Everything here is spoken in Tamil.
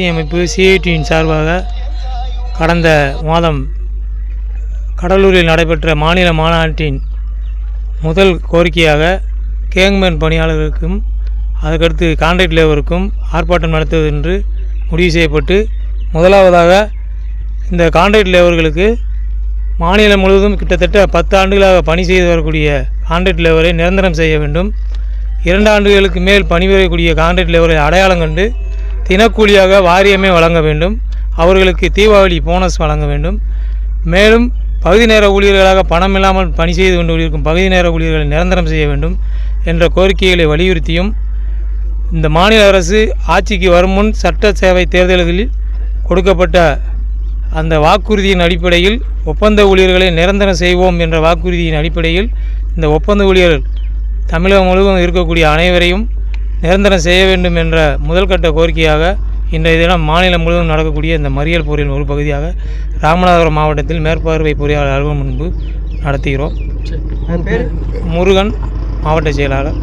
அமைப்பு சிஐடியின் சார்பாக கடந்த மாதம் கடலூரில் நடைபெற்ற மாநில மாநாட்டின் முதல் கோரிக்கையாக கேங்மேன் பணியாளர்களுக்கும் அதற்கடுத்து கான்ட்ராக்ட் லேபருக்கும் ஆர்ப்பாட்டம் நடத்துவது என்று முடிவு செய்யப்பட்டு முதலாவதாக இந்த கான்ட்ராக்ட் லேபர்களுக்கு மாநிலம் முழுவதும் கிட்டத்தட்ட பத்து ஆண்டுகளாக பணி செய்து வரக்கூடிய கான்ட்ராக்ட் லேபரை நிரந்தரம் செய்ய வேண்டும். இரண்டு ஆண்டுகளுக்கு மேல் பணிபுரியக்கூடிய கான்ட்ராக்ட் லேபரை அடையாளம் கண்டு தினக்கூலியாக வாரியமே வழங்க வேண்டும். அவர்களுக்கு தீபாவளி போனஸ் வழங்க வேண்டும். மேலும் பகுதி நேர ஊழியர்களாக பணம் இல்லாமல் பணி செய்து கொண்டு இருக்கும் பகுதி நேர ஊழியர்களை நிரந்தரம் செய்ய வேண்டும் என்ற கோரிக்கைகளை வலியுறுத்தியும் இந்த மாநில அரசு ஆட்சிக்கு வரும் முன் சட்ட சேவை தேர்தல்களில் கொடுக்கப்பட்ட அந்த வாக்குறுதியின் அடிப்படையில் ஒப்பந்த ஊழியர்களை நிரந்தரம் செய்வோம் என்ற வாக்குறுதியின் அடிப்படையில் இந்த ஒப்பந்த ஊழியர்கள் தமிழகம் முழுவதும் இருக்கக்கூடிய அனைவரையும் நிரந்தரம் செய்ய வேண்டும் என்ற முதல்கட்ட கோரிக்கையாக இன்றைய தினம் மாநிலம் முழுவதும் நடக்கக்கூடிய இந்த மறியல் போரின் ஒரு பகுதியாக ராமநாதபுரம் மாவட்டத்தில் மேற்பார்வை பொறியாளர் அலுவலகம் முன்பு நடத்துகிறோம். முருகன் மாவட்ட செயலாளர்.